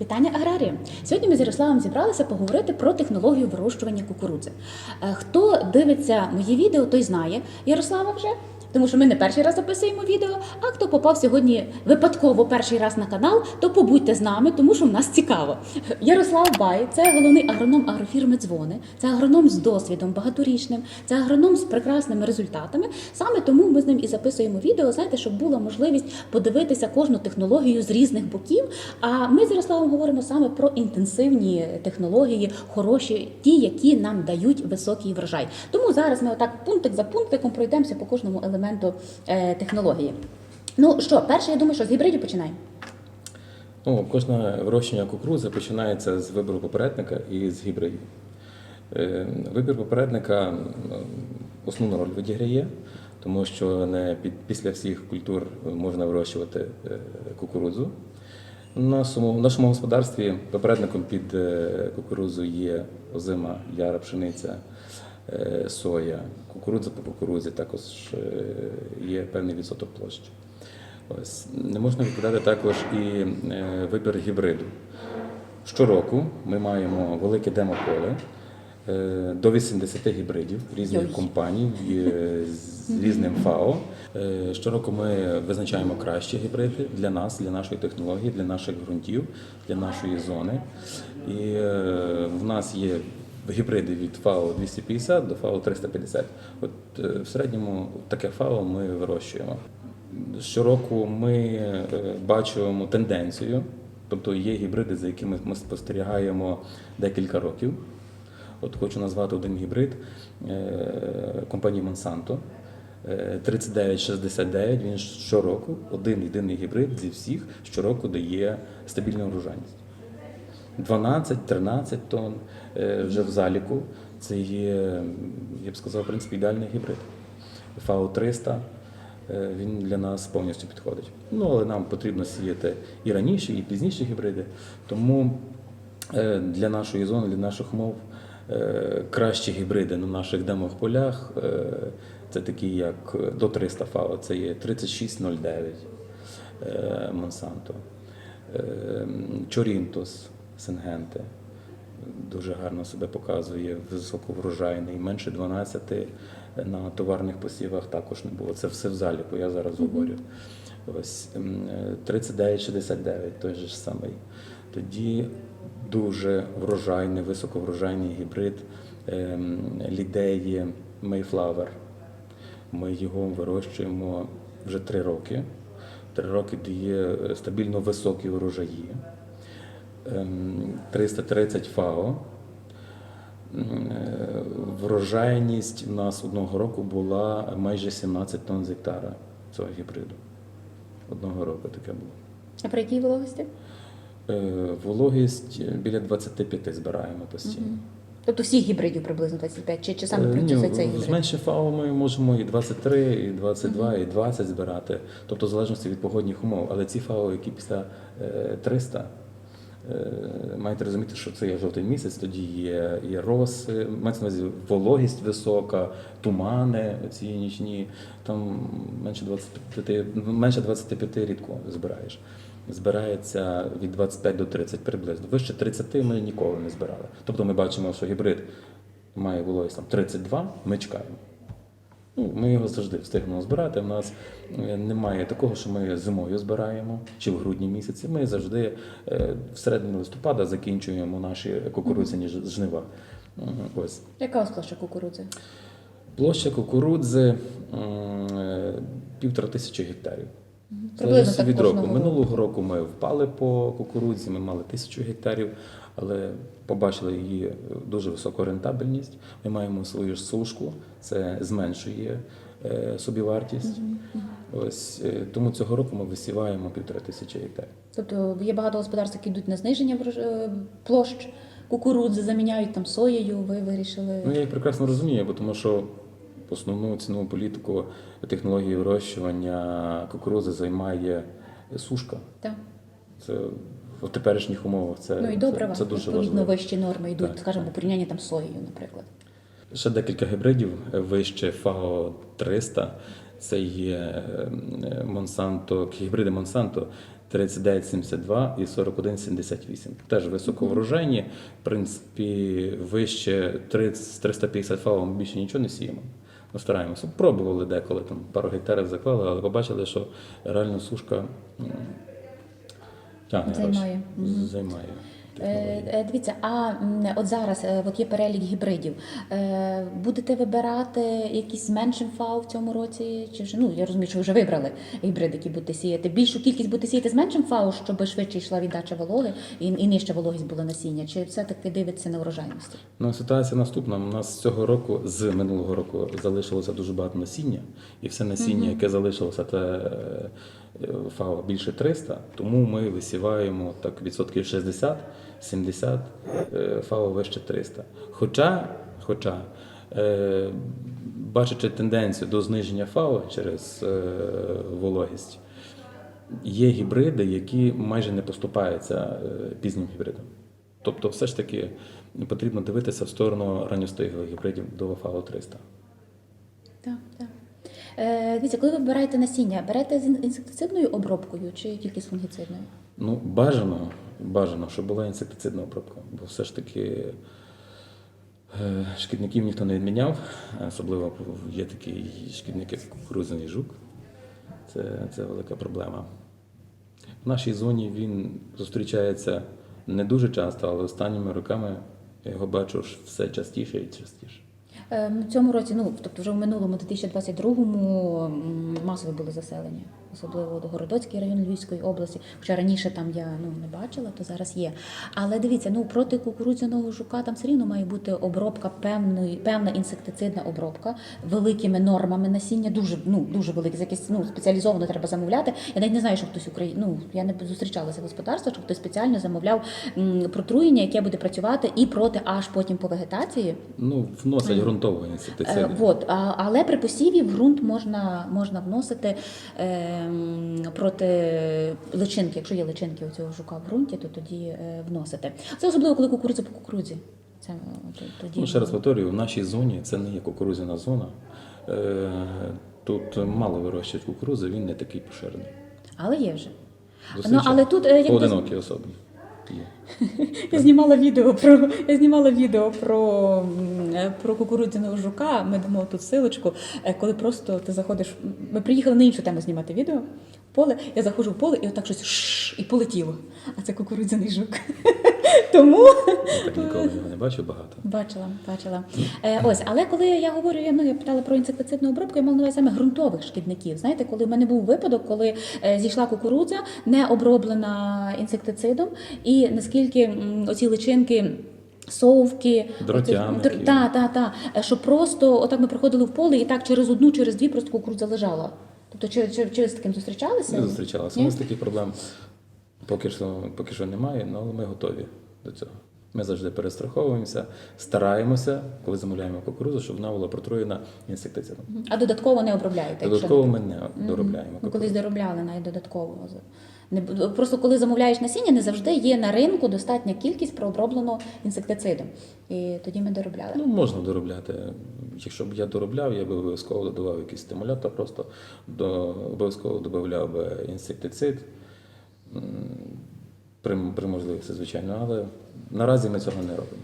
Вітання аграрія! Сьогодні ми з Ярославом зібралися поговорити про технологію вирощування кукурудзи. Е, Хто дивиться мої відео, той знає Ярослава вже. Тому що ми не перший раз записуємо відео. А хто попав сьогодні випадково перший раз на канал, то побудьте з нами, тому що в нас цікаво. Ярослав Бай це головний агроном агрофірми Дзвони, це агроном з досвідом багаторічним, це агроном з прекрасними результатами. Саме тому ми з ним і записуємо відео, знаєте, щоб була можливість подивитися кожну технологію з різних боків. А ми з Ярославом говоримо саме про інтенсивні технології, хороші, ті, які нам дають високий врожай. Тому зараз ми отак пунктик за пунктиком пройдемося по кожному елементу е, технології. Ну що, перше, я думаю, що з гібридів починаємо. Ну, кожне вирощення кукурузи починається з вибору попередника і з гібридів. Е, Вибір попередника основну роль відіграє, тому що не під, після всіх культур можна вирощувати е, кукурудзу. В нашому, господарстві попередником під кукурудзу є озима, яра, пшениця, соя, кукурудза по кукурудзі, також е, є певний відсоток площі. Ось не можна відкидати також і е, вибір гібриду. Щороку ми маємо велике демополе е, до 80 гібридів різних компаній е, з різним ФАО. Е, Щороку ми визначаємо кращі гібриди для нас, для нашої технології, для наших ґрунтів, для нашої зони. І е, в нас є гібриди від ФАО 250 до ФАО 350. От е, в середньому таке ФАО ми вирощуємо. Щороку ми е, бачимо тенденцію, тобто є гібриди, за якими ми спостерігаємо декілька років. От хочу назвати один гібрид е, компанії Monsanto. Е, 3969, він щороку, один єдиний гібрид зі всіх щороку дає стабільну врожайність. 12-13 тонн е, вже в заліку. Це є, я б сказав, в принципі, ідеальний гібрид. ФАО 300 е, він для нас повністю підходить. Ну, але нам потрібно сіяти і раніше, і пізніші гібриди. Тому е, для нашої зони, для наших умов е, кращі гібриди на наших демових полях це такі, як до 300 ФАО, це є 3609 е, Монсанто, Чорінтос, Сенгенте. Дуже гарно себе показує, високоврожайний, менше 12 на товарних посівах також не було. Це все в заліку, я зараз говорю. Ось ем, е, 3969 той же ж самий. Тоді дуже врожайний, високоврожайний гібрид ем, лідеї Mayflower. Ми його вирощуємо вже три роки. Три роки дає е, стабільно високі врожаї. Ем, 330 ФАО. Е, Врожайність у нас одного року була майже 17 тонн з гектара цього гібриду. Одного року таке було. А при якій вологості? Е, Вологість біля 25 збираємо постійно. Тобто всіх гібридів приблизно 25, чи, чи саме Е, про цей, цей З менше ФАО ми можемо і 23, і 22, і 20 збирати, тобто в залежності від погодних умов. Але ці ФАО, які після е, 300, е, маєте розуміти, що це є жовтий місяць, тоді є, є роси, мається на увазі вологість висока, тумани, ці нічні, там менше 25, менше 25 рідко збираєш. Збирається від 25 до 30 приблизно. Вище 30 ми ніколи не збирали. Тобто ми бачимо, що гібрид має вологість там 32, ми чекаємо. Ну, ми його завжди встигнемо збирати. У нас е, немає такого, що ми зимою збираємо чи в грудні місяці. Ми завжди е, в середині листопада закінчуємо наші кукурудзяні жнива. Ось. Яка у вас площа кукурудзи? Площа кукурудзи е, півтора тисячі гектарів. Приблизно від року. Минулого року ми впали по кукурудзі, ми мали тисячу гектарів, але побачили її дуже високу рентабельність. Ми маємо свою ж сушку, це зменшує е, собівартість. Ось е, тому цього року ми висіваємо півтора тисячі гектарів. Тобто є багато господарств, які йдуть на зниження е, площ кукурудзи, заміняють там соєю, ви вирішили. Ну я їх прекрасно розумію, бо тому що основну цінову політику технології вирощування кукурудзи займає сушка. Так. Це в теперішніх умовах це, Ну і добре, це, це дуже відповідно важливо. вищі норми йдуть, Так, скажімо, так. у порівнянні там з соєю, наприклад. Ще декілька гібридів вище ФАО 300. Це є е, Monsanto, гібриди Monsanto 39,72 і 41,78. Теж високоврожайні, в принципі, вище 30, 350 фалів ми більше нічого не сіємо. Ми стараємося. Пробували деколи, там пару гектарів заклали, але побачили, що реально сушка тягне Займає. гроші. Мгм. Займає технології? Е, е, дивіться, а от зараз е, от є перелік гібридів. Будете вибирати якісь менше фау в цьому році? Чи вже ну я розумію, що вже вибрали гібриди, які будете сіяти? Більшу кількість будете сіяти з меншим фау, щоб швидше йшла віддача вологи і, і нижча вологість було насіння? Чи все таки дивиться на врожайність? Ну ситуація наступна. У нас цього року з минулого року залишилося дуже багато насіння, і все насіння, mm -hmm. яке залишилося, це фау більше 300, тому ми висіваємо так відсотків 60, 70, е, фау вище 300. Хоча, хоча е, бачачи тенденцію до зниження фау через е, вологість, є гібриди, які майже не поступаються пізнім гібридам. Тобто, все ж таки потрібно дивитися в сторону ранньостиглих гібридів до фау 300. Так, так. Дивіться, коли ви вибираєте насіння, берете з інсектицидною обробкою чи тільки з фунгіцидною? Ну, бажано бажано, щоб була інсектицидна обробка, бо все ж таки е, шкідників ніхто не відміняв, особливо є такі шкідники, як кукурудзяний жук. Це, це велика проблема. В нашій зоні він зустрічається не дуже часто, але останніми роками я його бачу все частіше і частіше. Е, В цьому році, ну тобто вже в минулому 2022-му м, масове було заселення, особливо до Городоцький район Львівської області. Хоча раніше там я ну не бачила, то зараз є. Але дивіться, ну проти кукурудзяного жука там все рівно має бути обробка певної, певна інсектицидна обробка великими нормами насіння, дуже ну дуже великі, з якесь ну спеціалізовано треба замовляти. Я навіть не знаю, що хтось Україні, ну я не зустрічалася в господарстві, що хтось спеціально замовляв протруєння, яке буде працювати і проти аж потім по вегетації. Ну, вносять ґрунтового Е, а, але при посіві в ґрунт можна, можна вносити ем, проти личинки. Якщо є личинки у цього жука в ґрунті, то тоді е, вносити. Це особливо, коли кукурудза по кукурудзі. Це е, то- тоді Ну, ще раз повторюю, в нашій зоні це не є кукурудзяна зона. Е, Тут мало вирощують кукурудзи, він не такий поширений. але є вже. Ну, але тут е, якби Поодинокі особи. Є. Я знімала відео про я знімала відео про, про кукурудзяного жука. Ми дамо тут силочку, е, коли просто ти заходиш. Ми приїхали на іншу тему знімати відео. Поле, я заходжу в поле і отак щось шш, і полетіло. А це кукурудзяний жук. Тому так ніколи його не бачив багато. бачила, бачила. Е, ось, але коли я говорю, я, ну, я питала про інсектицидну обробку, я мала на увазі саме ґрунтових шкідників. Знаєте, коли в мене був випадок, коли е, зійшла кукурудза, не оброблена інсектицидом, і наскільки м, оці личинки. Совки, Дротяники. Др- та, та, та. Е, Що просто отак ми приходили в поле, і так через одну, через дві просто кукурудза лежала. Тобто, чи, чи, чи ви з таким зустрічалися? Не зустрічалися. У Ні? нас таких проблем поки що, поки що немає, ну, але ми готові до цього. Ми завжди перестраховуємося, стараємося, коли замовляємо кукурудзу, щоб вона була протруєна інсектицидом. А додатково не обробляєте? Додатково не- ми не доробляємо. Кукурудзу. колись доробляли навіть додатково. Не просто коли замовляєш насіння, не завжди є на ринку достатня кількість прообробленого інсектицидом. І тоді ми доробляли. Ну, можна доробляти. Якщо б я доробляв, я б обов'язково додавав якийсь стимулятор, просто до, обов'язково додавав би інсектицид при, при можливості, звичайно, але наразі ми цього не робимо.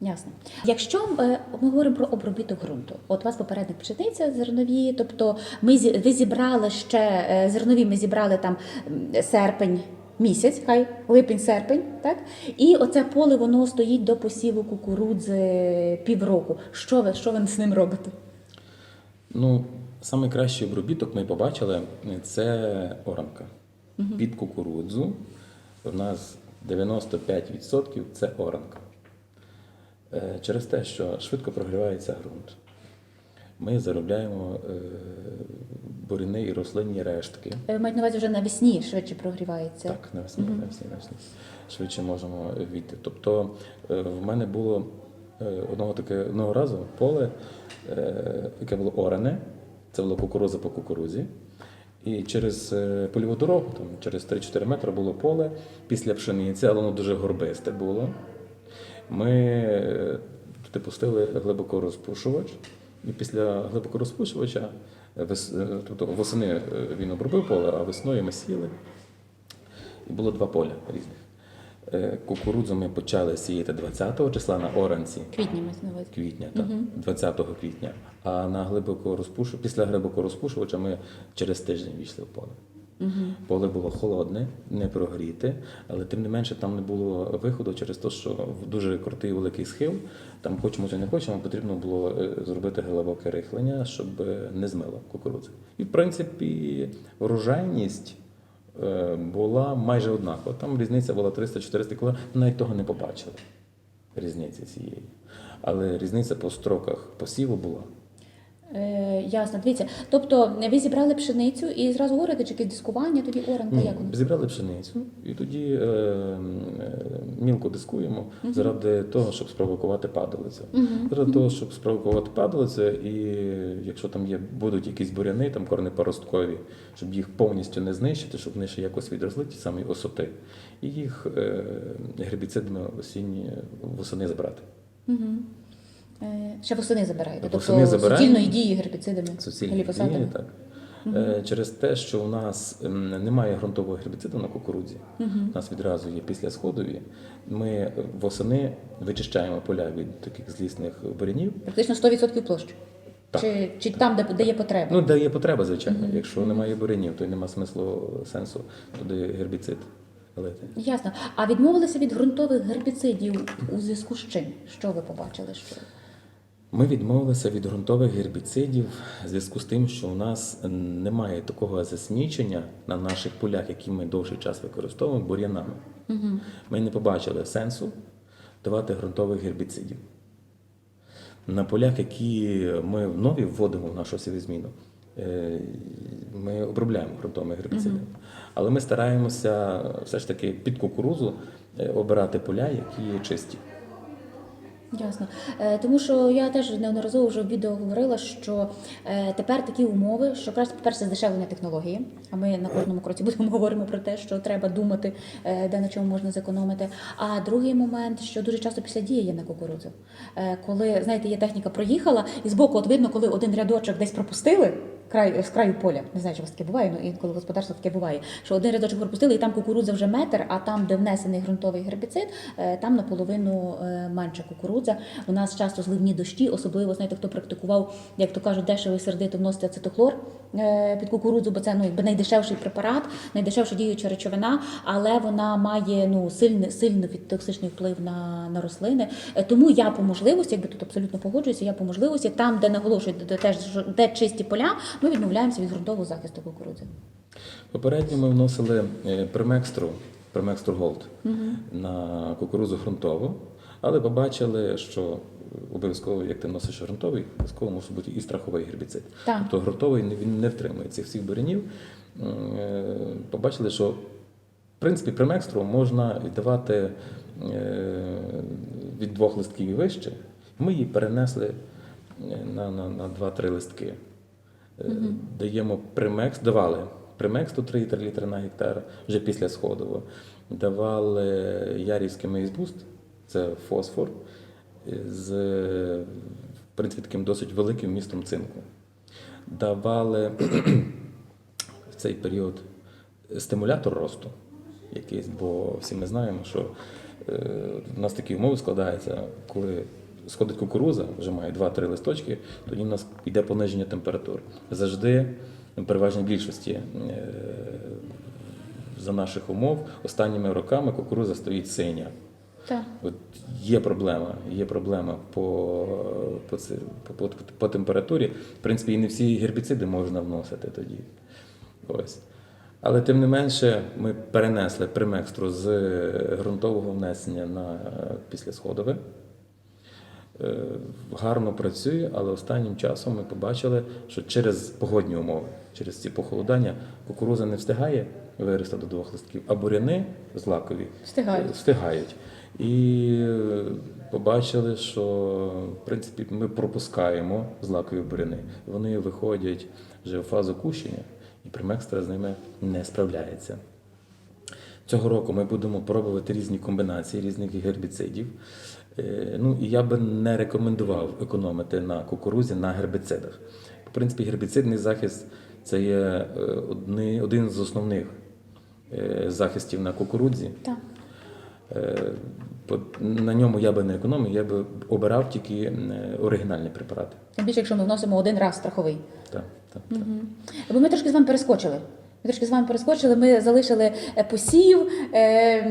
Ясно. Якщо е, ми говоримо про обробіток ґрунту, от у вас попередник пшениця зернові, тобто ми ви зібрали ще е, зернові, ми зібрали там серпень. Місяць, хай липень, серпень, так і оце поле воно стоїть до посіву кукурудзи півроку. Що ви що ви з ним робите? Ну, найкращий обробіток ми побачили це оранка. Під кукурудзу у нас 95% це оранка. Е, Через те, що швидко прогрівається ґрунт. Ми заробляємо е, буряни і рослинні рештки. Ви маєте на увазі вже навесні швидше прогрівається. Так, навесні, навесні, навесні. Швидше можемо війти. Тобто е, в мене було е, одного таке одного разу поле, е, яке було оране, це було кукуруза по кукурузі. І через е, польову дорогу, там, через 3-4 метри було поле після пшениці, але воно дуже горбисте було. Ми е, туди пустили глибокорозпушувач, і після глибокорозпушувача, е, тобто восени він обробив поле, а весною ми сіли. І було два поля різних. Е, Кукурудзу ми почали сіяти 20 числа на оранці Квітні ми на квітня, так, 20 квітня. А на глибоко розпушу, після глибоко розпушувача ми через тиждень війшли в поле. Поле було холодне, не прогріте, але тим не менше там не було виходу через те, що в дуже крутий великий схил. Там хочемо чи не хочемо, потрібно було е, зробити глибоке рихлення, щоб е, не змило кукурудзи. І в принципі врожайність була майже однакова. Там різниця була 300-400 кг, навіть того не побачили. Різниці цієї. Але різниця по строках посіву була. Е, ясно, дивіться. Тобто ви зібрали пшеницю і зразу говорите, чи якесь дискування, тоді оранка, Ні, як воно? зібрали пшеницю і тоді е, е, мілко дискуємо заради того, щоб спровокувати падалицю. Заради того, щоб спровокувати падалицю, і якщо там є, будуть якісь буряни, там корнепоросткові, щоб їх повністю не знищити, щоб вони ще якось відросли, ті самі осоти, і їх е, гербіцидами осінні восени забрати. Угу. Е, ще восени забираєте. Восени тобто суцільної дії гербіцидами, суцільні дії, так. Е, Через те, що у нас немає ґрунтового гербіциду на кукурудзі, у нас відразу є післясходові, ми восени вичищаємо поля від таких злісних бурянів. Практично 100% площ. Так. Чи, чи там, де, де є потреба? Ну, де є потреба, звичайно. Якщо немає бурянів, то й нема смислу сенсу туди гербіцид лити. Ясно. А відмовилися від ґрунтових гербіцидів у зв'язку з чим? Що ви побачили? Що? Ми відмовилися від ґрунтових гербіцидів в зв'язку з тим, що у нас немає такого засмічення на наших полях, які ми довший час використовуємо бур'янами. Ми не побачили сенсу давати ґрунтових гербіцидів. На полях, які ми нові вводимо в нашу сівозміну, е, ми обробляємо ґрунтовими гербіцидами. Але ми стараємося все ж таки під кукурузу е, обирати поля, які є чисті. Ясно. Е, тому що я теж неодноразово вже в відео говорила, що е, тепер такі умови, що краще, по-перше, здешевлення технології. А ми на кожному кроці будемо говоримо про те, що треба думати, е, де на чому можна зекономити. А другий момент, що дуже часто після дії є на кукурудзу. Коли, знаєте, є техніка проїхала, і збоку от видно, коли один рядочок десь пропустили. Край з краю поля, не знаю, чи у вас таке буває, ну інколи в господарстві таке буває. Що один рядочок пропустили, і там кукурудза вже метр, а там, де внесений ґрунтовий гербіцид, е, там наполовину е, менше кукурудза. У нас часто зливні дощі, особливо знаєте, хто практикував, як то кажуть, дешево сердито вносити ацетохлор е, під кукурудзу, бо це ну якби найдешевший препарат, найдешевша діюча речовина, але вона має ну сильний сильно токсичний вплив на, на рослини. Тому я по можливості, якби тут абсолютно погоджуюся, я по можливості там, де наголошують, де теж де чисті поля, ми відмовляємося від ґрунтового захисту кукурудзи. Попередньо ми вносили е, примекстру, примекстру Голд на кукурузу ґрунтову, але побачили, що обов'язково, як ти носиш ґрунтовий, обов'язково мусить бути і страховий гербіцид. Так. Тобто ґрунтовий він не втримує цих всіх бурянів. Е, Побачили, що в принципі примекстру можна віддавати е, від двох листків і вище. Ми її перенесли на, на, на 2-3 листки. Е, Даємо примекс, давали примекс 103 літри на гектар вже після сходового. Давали Ярівський мейзбуст, це фосфор, е, з в принципі таким досить великим містом цинку. Давали в цей період стимулятор росту якийсь, бо всі ми знаємо, що е, в нас такі умови складаються, коли сходить кукуруза, вже має 2-3 листочки, тоді в нас йде пониження температур. Завжди, в переважній більшості е, за наших умов, останніми роками кукуруза стоїть синя. Так. От є проблема, є проблема по, по, це- по, по, по температурі. В принципі, і не всі гербіциди можна вносити тоді. Ось. Але тим не менше, ми перенесли примекстру з ґрунтового внесення на післясходове. Е, Гарно працює, але останнім часом ми побачили, що через погодні умови, через ці похолодання, кукуруза не встигає вирости до двох листків, а буряни злакові Встигають. е, встигають. І е, побачили, що в принципі ми пропускаємо злакові буряни. Вони виходять вже в фазу кущення, і примекстра з ними не справляється. Цього року ми будемо пробувати різні комбінації різних гербіцидів. Е, Ну і я би не рекомендував економити на кукурузі на гербіцидах. В принципі, гербіцидний захист це є е, одни- один з основних е, захистів на кукурудзі. Так. На ньому я би не економив, я би обирав тільки оригінальні препарати. Тим більше, якщо ми вносимо один раз страховий. Так, так, так. Бо ми трошки з вами перескочили. Ми трошки з вами перескочили. Ми залишили е, посів, е,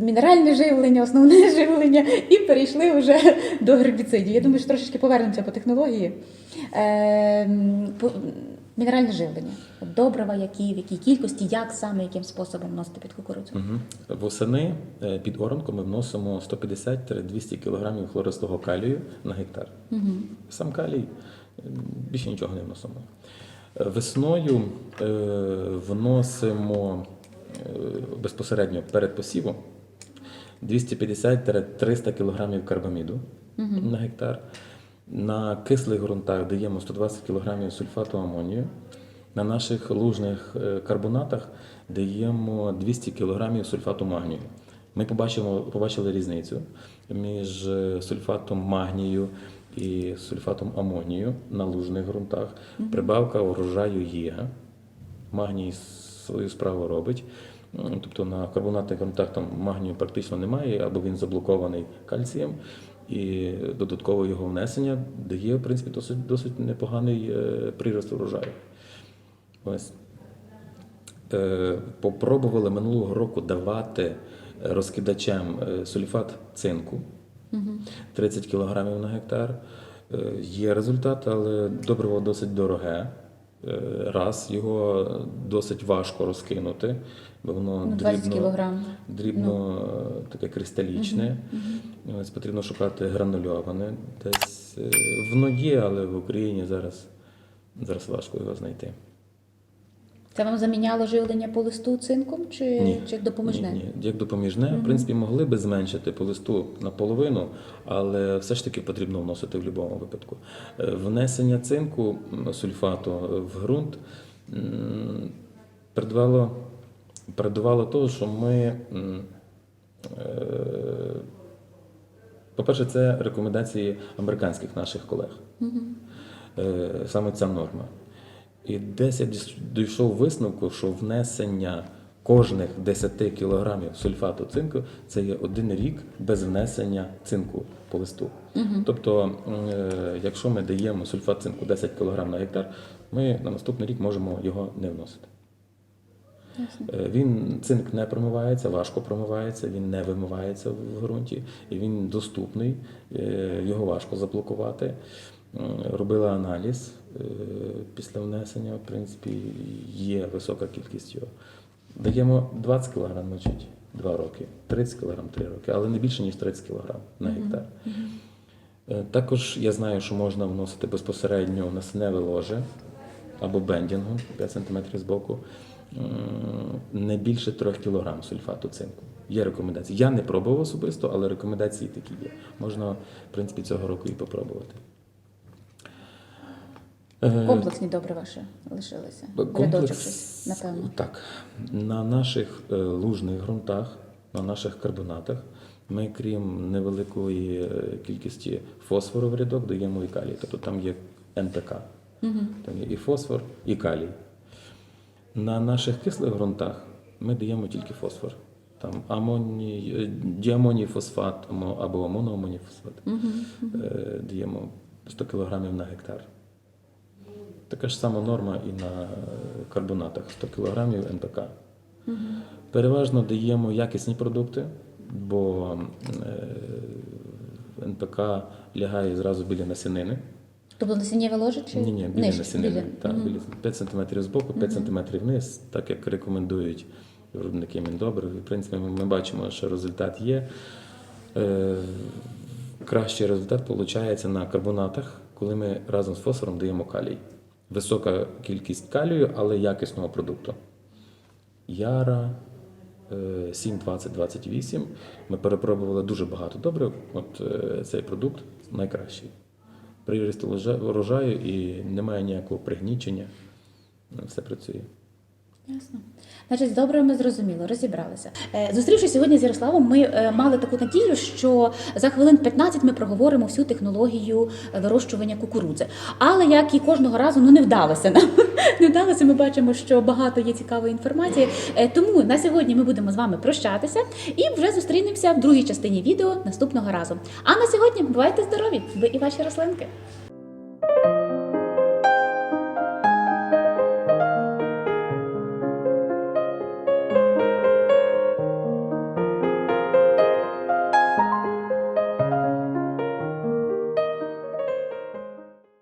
мінеральне живлення, основне живлення, і перейшли вже до гербіцидів. Я думаю, що трошечки повернемося по технології. Е, мінеральне живлення. Добрива, які, в якій кількості, як саме, яким способом вносити під кукурудзу. Мгм. Восени під оранку ми вносимо 150-200 кг хлористого калію на гектар. Угу. Сам калій більше нічого не вносимо. Весною е, вносимо е, безпосередньо перед посівом 250-300 кг карбаміду на гектар. На кислих ґрунтах даємо 120 кг сульфату амонію. На наших лужних е, карбонатах даємо 200 кг сульфату магнію. Ми побачимо, побачили різницю між сульфатом магнію і сульфатом амонію на лужних ґрунтах. Прибавка урожаю є. Магній свою справу робить. Тобто на карбонатних ґрунтах там магнію практично немає, або він заблокований кальцієм, і додаткове його внесення дає в принципі досить, досить непоганий е, прирост урожаю. Ось. Е, Попробували минулого року давати розкидачам е, сульфат цинку 30 кг на гектар. Е, Є результат, але добриво досить дороге. Е, Раз, його досить важко розкинути, бо воно Ну, 20 дрібно, дрібно е, таке кристалічне. Ось потрібно шукати гранульоване. Десь воно є, але в Україні зараз, зараз важко його знайти. Це вам заміняло живлення по листу цинком чи, Ні. чи як допоміжне? Ні, ні. Як допоміжне, в принципі, могли би зменшити по листу наполовину, але все ж таки потрібно вносити в будь-якому випадку. Е, Внесення цинку сульфату в ґрунт передувало, передувало того, що ми. е, По-перше, це рекомендації американських наших колег. Е, Саме ця норма. І десь я дійшов висновку, що внесення кожних 10 кілограмів сульфату цинку це є один рік без внесення цинку по листу. Тобто, е, якщо ми даємо сульфат цинку 10 кг на гектар, ми на наступний рік можемо його не вносити. Е, Він цинк не промивається, важко промивається, він не вимивається в ґрунті, і він доступний, е, його важко заблокувати. М, Робила аналіз е, після внесення, в принципі, є висока кількість його. Даємо 20 кг мочить 2 роки, 30 кг 3 роки, але не більше, ніж 30 кг на гектар. Е, Також я знаю, що можна вносити безпосередньо насиневе ложе або бендінгом 5 см з боку, не більше 3 кг сульфату цинку. Є рекомендації. Я не пробував особисто, але рекомендації такі є. Можна, в принципі, цього року і попробувати. Е, Комплексні добрива ще лишилися. Щось, напевно. Так. На наших е, лужних ґрунтах, на наших карбонатах, ми, крім невеликої е, кількості фосфору в рядок, даємо і калій. Тобто там є НПК. Там є і фосфор, і калій. На наших кислих ґрунтах ми даємо тільки фосфор. Там амоній, діамоній фосфат або амоноамоній фосфат. Е, Даємо 100 кг на гектар. Така ж сама норма і на е, карбонатах 100 кг НПК. Переважно даємо якісні продукти, бо е, НПК лягає зразу біля насінини. Тобто насіннєве ложе чи Ні, ні, біля насінини. Так, біля 5 см з боку, 5 см вниз, так як рекомендують виробники Міндобрив. В принципі, ми, ми бачимо, що результат є. Е, кращий результат виходить на карбонатах, коли ми разом з фосфором даємо калій. Висока кількість калію, але якісного продукту. Яра, е, 7, 20, 28. Ми перепробували дуже багато добрив. От е, цей продукт найкращий. Приріст урожа- урожаю і немає ніякого пригнічення. Все працює. Ясно. Значить, добре, ми зрозуміли, розібралися. Е, Зустрівшись сьогодні з Ярославом, ми е, мали таку надію, що за хвилин 15 ми проговоримо всю технологію е, вирощування кукурудзи. Але як і кожного разу, ну не вдалося нам. Не вдалося. Ми бачимо, що багато є цікавої інформації. Тому на сьогодні ми будемо з вами прощатися і вже зустрінемося в другій частині відео наступного разу. А на сьогодні бувайте здорові! Ви і ваші рослинки.